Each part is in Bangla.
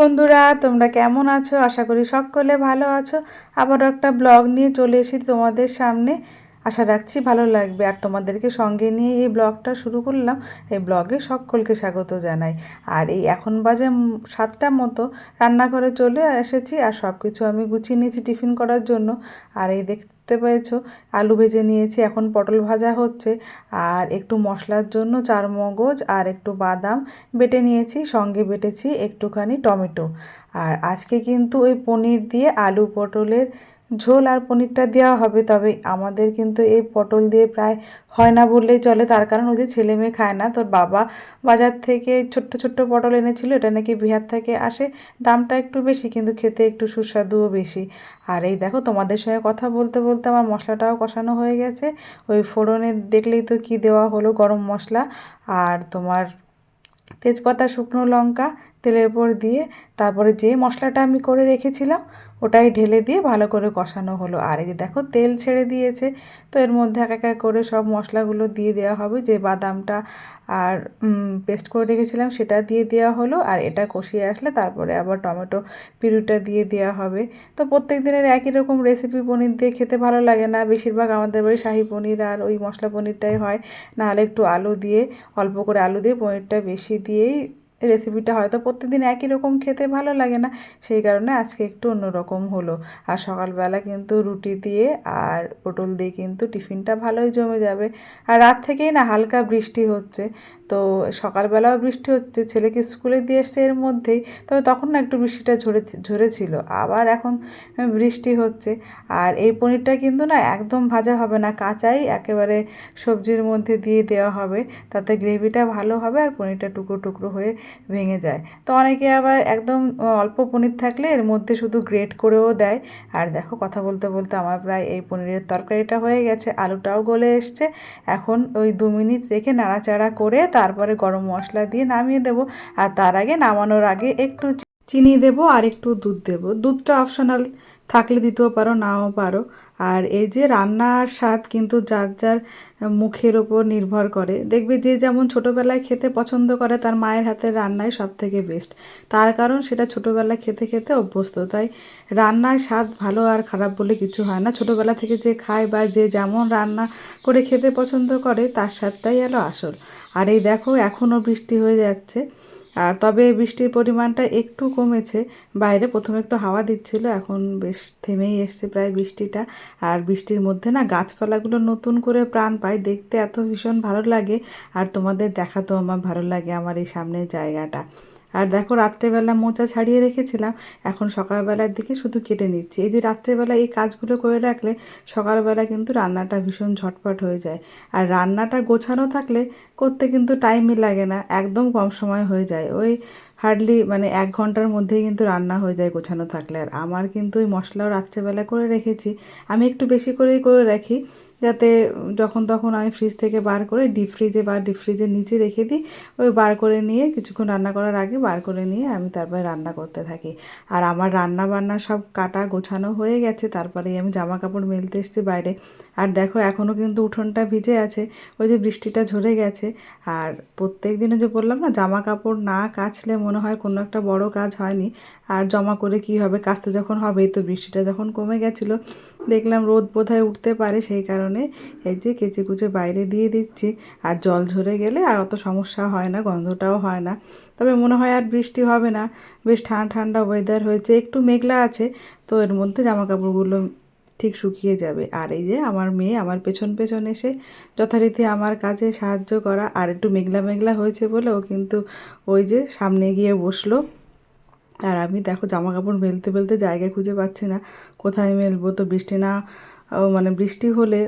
বন্ধুরা, তোমরা কেমন আছো? আশা করি সকলে ভালো আছো। আবারও একটা ব্লগ নিয়ে চলে এসেছি তোমাদের সামনে। আশা রাখছি ভালো লাগবে। আর তোমাদেরকে সঙ্গে নিয়ে এই ব্লগটা শুরু করলাম। এই ব্লগে সকলকে স্বাগত জানাই। আর এই এখন বাজে উম সাতটার মতো, রান্নাঘরে চলে এসেছি আর সব কিছু আমি গুছিয়ে নিয়েছি টিফিন করার জন্য। আর এই দেখতে পেয়েছ, আলু ভেজে নিয়েছি, এখন পটল ভাজা হচ্ছে। আর একটু মশলার জন্য চার মগজ আর একটু বাদাম বেটে নিয়েছি, সঙ্গে বেটেছি একটুখানি টমেটো। আর আজকে কিন্তু ওই পনির দিয়ে আলু পটলের ঝোল আর পনিরটা দেওয়া হবে, তবে আমাদের কিন্তু এই পটল দিয়ে প্রায় হয় না বললেই চলে। তার কারণ ওই যে ছেলে মেয়ে খায় না তোর বাবা বাজার থেকে ছোট্ট ছোট্ট পটল এনেছিল, এটা নাকি বিহার থেকে আসে, দামটা একটু বেশি কিন্তু খেতে একটু সুস্বাদুও বেশি। আর এই দেখো, তোমাদের সঙ্গে কথা বলতে বলতে আমার মশলাটাও কষানো হয়ে গেছে। ওই ফোড়নে দেখলেই তো কি দেওয়া হলো, গরম মশলা আর তোমার তেজপাতা, শুকনো লঙ্কা, তেলের উপর দিয়ে তারপরে যে মশলাটা আমি করে রেখেছিলাম ওটাই ঢেলে দিয়ে ভালো করে কষানো হলো। আর এই যে দেখো, তেল ছেড়ে দিয়েছে। তো এর মধ্যে এক এক করে সব মশলাগুলো দিয়ে দেওয়া হবে। যে বাদামটা আর পেস্ট করে রেখেছিলাম সেটা দিয়ে দেওয়া হলো। আর এটা কষিয়ে আসলে তারপরে আবার টমেটো পিউরিটা দিয়ে দেওয়া হবে। তো প্রত্যেক দিনের একই রকম রেসিপি পনির দিয়ে খেতে ভালো লাগে না। বেশিরভাগ আমাদের বাড়ি শাহি পনির আর ওই মশলা পনিরটাই হয়। নাহলে একটু আলু দিয়ে, অল্প করে আলু দিয়ে পনিরটা বেশি দিয়েই রেসিপিটা হয়তো প্রতিদিন একই রকম খেতে ভালো লাগে না। সেই কারণে আজকে একটু অন্যরকম হলো। আর সকালবেলা কিন্তু রুটি দিয়ে আর পটল দিয়ে কিন্তু টিফিনটা ভালোই জমে যাবে। আর রাত থেকেই না হালকা বৃষ্টি হচ্ছে। তো সকালবেলাও বৃষ্টি হচ্ছে, ছেলেকে স্কুলে দিয়ে এসছে এর মধ্যেই। তবে তখন না একটু বৃষ্টিটা ঝরে, ঝরেছিল। আবার এখন বৃষ্টি হচ্ছে। আর এই পনিরটা কিন্তু না একদম ভাজা হবে না, কাঁচাই একেবারে সবজির মধ্যে দিয়ে দেওয়া হবে। তাতে গ্রেভিটা ভালো হবে আর পনিরটা টুকরো টুকরো হয়ে ভেঙে যায়। তো অনেকে আবার একদম অল্প পনির থাকলে এর মধ্যে শুধু গ্রেট করেও দেয়। আর দেখো কথা বলতে বলতে আমার প্রায় এই পনিরের তরকারিটা হয়ে গেছে, আলুটাও গলে এসছে। এখন ওই দু মিনিট রেখে নাড়াচাড়া করে তারপরে গরম মশলা দিয়ে নামিয়ে দেব। আর তার আগে নামানোর আগে একটু চিনি দেব আর একটু দুধ দেব। দুধটা অপশনাল থাকলে দিতেও পারো, নাও পারো। আর এই যে রান্নার স্বাদ কিন্তু যার যার মুখের ওপর নির্ভর করে। দেখবে যে যেমন ছোটোবেলায় খেতে পছন্দ করে তার মায়ের হাতের রান্নাই সব থেকে বেস্ট তার কারণ সেটা ছোটোবেলায় খেতে খেতে অভ্যস্ত। তাই রান্নার স্বাদ ভালো আর খারাপ বলে কিছু হয় না। ছোটোবেলা থেকে যে খায় বা যে যেমন রান্না করে খেতে পছন্দ করে তার স্বাদটাই এলো আসল। আর এই দেখো এখনও বৃষ্টি হয়ে যাচ্ছে। আর তবে বৃষ্টির পরিমাণটা একটু কমেছে। বাইরে প্রথমে একটু হাওয়া দিচ্ছিল, এখন বেশ থেমেই এসছে প্রায় বৃষ্টিটা। আর বৃষ্টির মধ্যে না গাছপালাগুলো নতুন করে প্রাণ পায়, দেখতে এত ভীষণ ভালো লাগে। আর তোমাদের দেখা তো আমার ভালো লাগে, আমার এই সামনের জায়গাটা। আর দেখো রাত্রেবেলা মোচা ছাড়িয়ে রেখেছিলাম, এখন সকালবেলার দিকে শুধু কেটে নিচ্ছি। এই যে রাত্রেবেলা এই কাজগুলো করে রাখলে সকালবেলা কিন্তু রান্নাটা ভীষণ ঝটপট হয়ে যায়। আর রান্নাটা গোছানো থাকলে করতে কিন্তু টাইমই লাগে না, একদম কম সময় হয়ে যায়। ওই হার্ডলি মানে এক ঘণ্টার মধ্যেই কিন্তু রান্না হয়ে যায় গোছানো থাকলে। আর আমার কিন্তু ওই মশলাও রাত্রেবেলা করে রেখেছি। আমি একটু বেশি করেই করে রাখি যাতে যখন তখন আমি ফ্রিজ থেকে বার করে ডিপ ফ্রিজে বা ডিপ ফ্রিজের নিচে রেখে দিই, ওই বার করে নিয়ে কিছুক্ষণ রান্না করার আগে বার করে নিয়ে আমি তারপরে রান্না করতে থাকি। আর আমার রান্না বান্না সব কাটা গোছানো হয়ে গেছে, তারপরেই আমি জামা কাপড় মেলতে এসেছি বাইরে। আর দেখো এখনও কিন্তু উঠোনটা ভিজে আছে, ওই যে বৃষ্টিটা ঝরে গেছে। আর প্রত্যেক দিনে যে বললাম না, জামা কাপড় না কাচলে মনে হয় কোনো একটা বড় কাজ হয়নি। আর জমা করে কি হবে, কাচতে যখন হবেই তো, বৃষ্টিটা যখন কমে গেছিল, দেখলাম রোদ বোধহয় উঠতে পারে, সেই কারণে এই যে কেচে কুচে বাইরে দিয়ে দিচ্ছি। আর জল ঝরে গেলে আর অত সমস্যা হয় না, গন্ধটাও হয় না। তবে মনে হয় আর বৃষ্টি হবে না। বেশ ঠান্ডা ঠান্ডা ওয়েদার হয়েছে, একটু মেঘলা আছে। তো এর মধ্যে জামা কাপড়গুলো ঠিক শুকিয়ে যাবে। আর এই যে আমার মেয়ে আমার পেছন পেছন এসে যথারীতি আমার কাজে সাহায্য করা। আর একটু মেঘলা মেঘলা হয়েছে বলে ও কিন্তু ওই যে সামনে গিয়ে বসল। আর আমি দেখো জামা কাপড় মেলতে মেলতে জায়গা খুঁজে পাচ্ছি না। কোথায় মেলবো? তো বৃষ্টি না মানে বৃষ্টি হলে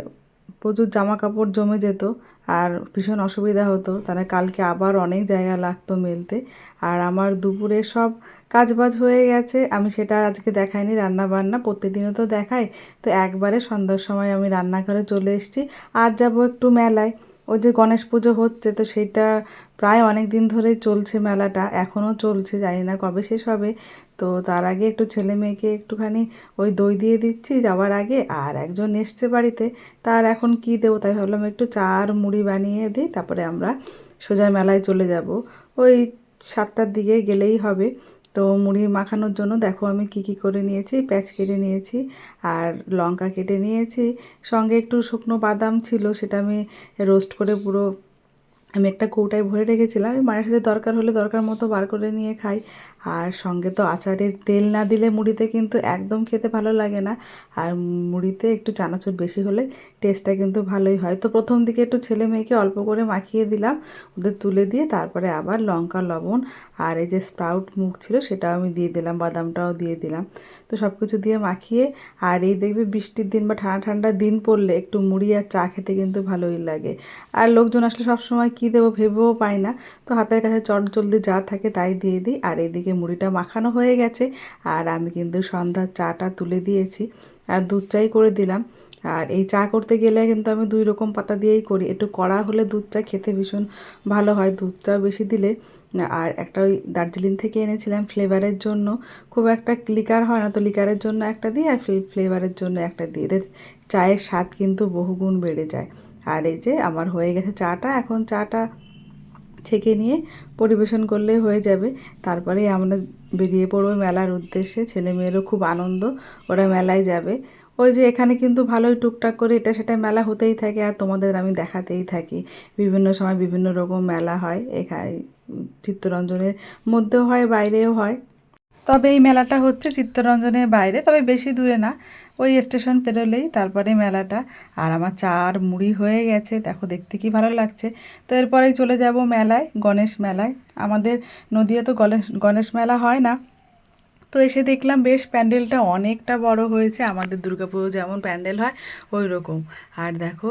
প্রচুর জামা কাপড় জমে যেত আর ভীষণ অসুবিধা হতো। তাহলে কালকে আবার অনেক জায়গা লাগতো মেলতে। আর আমার দুপুরে সব কাজবাজ হয়ে গেছে। আমি সেটা আজকে দেখাইনি রান্না বান্না প্রত্যেকদিনও তো দেখাই। তো একবারে সন্ধ্যার সময় আমি রান্নাঘরে চলে এসেছি। আর যাব একটু মেলায়। ওই যে গণেশ পুজো হচ্ছে, তো সেটা প্রায় অনেক দিন ধরেই চলছে মেলাটা, এখনও চলছে, জানি না কবে শেষ হবে। তো তার আগে একটু ছেলে মেয়েকে একটুখানি ওই দই দিয়ে দিচ্ছি যাওয়ার আগে, আর একজন এসছে বাড়িতে, তার এখন কি দেবো, তাই ভাবলাম একটু চার মুড়ি বানিয়ে দিই, তারপরে আমরা সোজা মেলায় চলে যাব। ওই সাতটার দিকে গেলেই হবে। তো মুড়ি মাখানোর জন্য দেখো আমি কি কি করে নিয়েছি, পেঁয়াজ কেটে নিয়েছি আর লঙ্কা কেটে নিয়েছি। সঙ্গে একটু শুকনো বাদাম ছিল, সেটা আমি রোস্ট করে পুরো আমি একটা কৌটায় ভরে রেখেছিলাম। আমি মায়ের সাথে দরকার হলে দরকার মতো বার করে নিয়ে খাই। আর সঙ্গে তো আচারের তেল না দিলে মুড়িতে কিন্তু একদম খেতে ভালো লাগে না। আর মুড়িতে একটু চানাচুর বেশি হলে টেস্টটা কিন্তু ভালোই হয়। তো প্রথম দিকে একটু ছেলে মেয়েকে অল্প করে মাখিয়ে দিলাম, ওদের তুলে দিয়ে তারপরে আবার লঙ্কা, লবণ আর এই যে স্প্রাউট মুখ ছিল সেটাও আমি দিয়ে দিলাম, বাদামটাও দিয়ে দিলাম। তো সব কিছু দিয়ে মাখিয়ে আর এই দেখবে বৃষ্টির দিন বা ঠান্ডা ঠান্ডা দিন পড়লে একটু মুড়ি আর চা খেতে কিন্তু ভালোই লাগে। আর লোকজন আসলে সবসময় কী দেবো ভেবেও পাই না। তো হাতের কাছে চট জলদি যা থাকে তাই দিয়ে দিই। আর এদিকে মুড়িটা মাখানো হয়ে গেছে আর আমি কিন্তু সন্ধ্যার চাটা তুলে দিয়েছি আর দুধ চাই করে দিলাম। আর এই চা করতে গেলে কিন্তু আমি দুই রকম পাতা দিয়েই করি। একটু কড়া হলে দুধ চা খেতে ভীষণ ভালো হয়, দুধ চা বেশি দিলে। আর একটা ওই দার্জিলিং থেকে এনেছিলাম ফ্লেভারের জন্য। খুব একটা লিকার হয় না তো লিকারের জন্য একটা দিই আর ফ্লেভারের জন্য একটা দিই। এদের চায়ের স্বাদ কিন্তু বহুগুণ বেড়ে যায়। আর এই যে আমার হয়ে গেছে চাটা, এখন চাটা ছেঁকে নিয়ে পরিবেশন করলে হয়ে যাবে। তারপরে আমরা বেরিয়ে পড়ব মেলার উদ্দেশ্যে। ছেলে মেয়েরও খুব আনন্দ, ওরা মেলায় যাবে। ওই যে এখানে কিন্তু ভালোই টুকটাক করে এটা সেটা মেলা হতেই থাকে আর তোমাদের আমি দেখাতেই থাকি। বিভিন্ন সময় বিভিন্ন রকম মেলা হয়, এখানে চিত্তরঞ্জনের মধ্যেও হয়, বাইরেও হয়। তবে এই মেলাটা হচ্ছে চিত্তরঞ্জনের বাইরে, তবে বেশি দূরে না। ওই স্টেশন পেরোলেই তারপরে মেলাটা। আর আমার চার মুড়ি হয়ে গেছে, দেখো দেখতে কি ভালো লাগছে। তো এরপরেই চলে যাব মেলায়, গণেশ মেলায়। আমাদের নদীয়া তো গণেশ গণেশ মেলা হয় না। তো এসে দেখলাম বেশ প্যান্ডেলটা অনেকটা বড় হয়েছে, আমাদের দুর্গাপুজো যেমন প্যান্ডেল হয় ওই রকম আর দেখো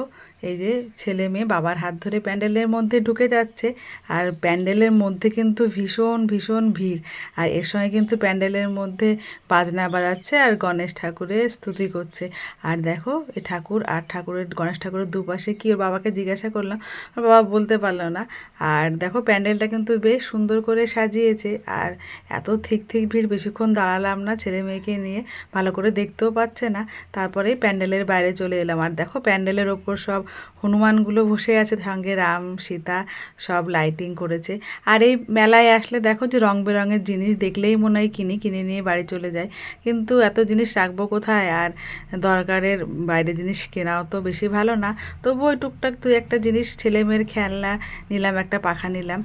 এই যে ছেলে মেয়ে বাবার হাত ধরে প্যান্ডেলের মধ্যে ঢুকে যাচ্ছে আর প্যান্ডেলের মধ্যে কিন্তু ভীষণ ভীষণ ভিড়। আর এর সময় কিন্তু প্যান্ডেলের মধ্যে বাজনা বাজাচ্ছে আর গণেশ ঠাকুরের স্তুতি করছে। আর দেখো, এ ঠাকুর আর ঠাকুরের, গণেশ ঠাকুরের দুপাশে কি ওর বাবাকে জিজ্ঞাসা করলাম বাবা বলতে পারল না। আর দেখো, প্যান্ডেলটা কিন্তু বেশ সুন্দর করে সাজিয়েছে। আর এত ঠিক ঠিক ভিড়, বেশিক্ষণ দাঁড়ালাম না ছেলে মেয়েকে নিয়ে, ভালো করে দেখতেও পাচ্ছে না। তারপরেই প্যান্ডেলের বাইরে চলে এলাম। আর দেখো, প্যান্ডেলের ওপর সব হনুমানগুলো বসে আছে সঙ্গে রাম, সীতা সব লাইটিং করেছে। আর এই মেলায় আসলে দেখো যে রং বেরঙের জিনিস দেখলেই মনে হয় কিনি, কিনে নিয়ে বাড়ি চলে যায়। কিন্তু এত জিনিস রাখব কোথায়? আর দরকারের বাইরে জিনিস কেনাও তো বেশি ভালো না। তবু ওই টুকটাক তুই একটা জিনিস ছেলে মেয়ের খেলনা নিলাম, একটা পাখা নিলাম,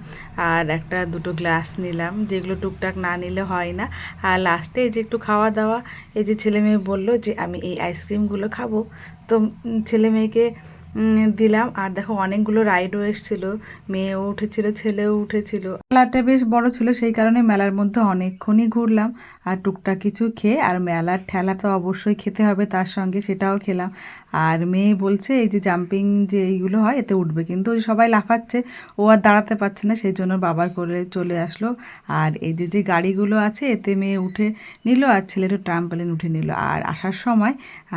আর একটা দুটো গ্লাস নিলাম, যেগুলো টুকটাক না নিলে হয় না। আর লাস্টে এই যে একটু খাওয়া দাওয়া এই যে ছেলে মেয়ে বলল যে, আমি এই আইসক্রিমগুলো খাব। তো ছেলে মেয়েকে দিলাম। আর দেখো অনেকগুলো রাইডও এসেছিল। মেয়েও উঠেছিল ছেলেও উঠেছিল। মেলাটা বেশ বড় ছিল, সেই কারণে মেলার মধ্যে অনেকক্ষণই ঘুরলাম। আর টুকটাক কিছু খেয়ে, আর মেলার ঠেলা তো অবশ্যই খেতে হবে, তার সঙ্গে সেটাও খেলাম। আর মেয়ে বলছে, এই যে জাম্পিং যে এইগুলো হয়, এতে উঠবে। কিন্তু সবাই লাফাচ্ছে, ও আর দাঁড়াতে পারছে না, সেই জন্য বাবার করে চলে আসলো। আর এই যে যে গাড়িগুলো আছে, এতে মেয়ে উঠে নিল, আর ছেলেটা ট্রাম্পালিন উঠে নিল। আর আসার সময়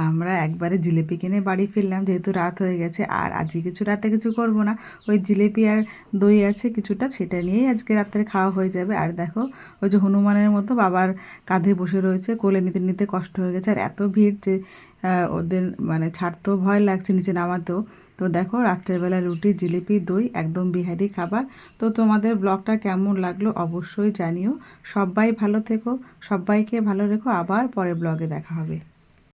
আমরা একবারে জিলেপি কিনে বাড়ি ফিরলাম, যেহেতু রাত হয়ে গেছে। আর আজকে কিছু, রাতে কিছু করব না। ওই জিলেপি আর দই আছে কিছুটা, সেটা নিয়েই আজকে রাত্রে খাওয়া হয়ে যাবে। আর দেখো, ওই যে হনুমানের মতো বাবার কাঁধে বসে রয়েছে, কোলে নিতে নিতে কষ্ট হয়ে গেছে। আর এত ভিড় যে ওদের মানে ছাড়তেও ভয় লাগছে, নিচে নামাতেও। তো দেখো, রাত্রের বেলা রুটি, জিলিপি, দই, একদম বিহারি খাবার। তো তোমাদের ব্লগটা কেমন লাগল অবশ্যই জানিও। সবাই ভালো থেকো, সবাইকে ভালো রেখো। আবার পরের ব্লগে দেখা হবে।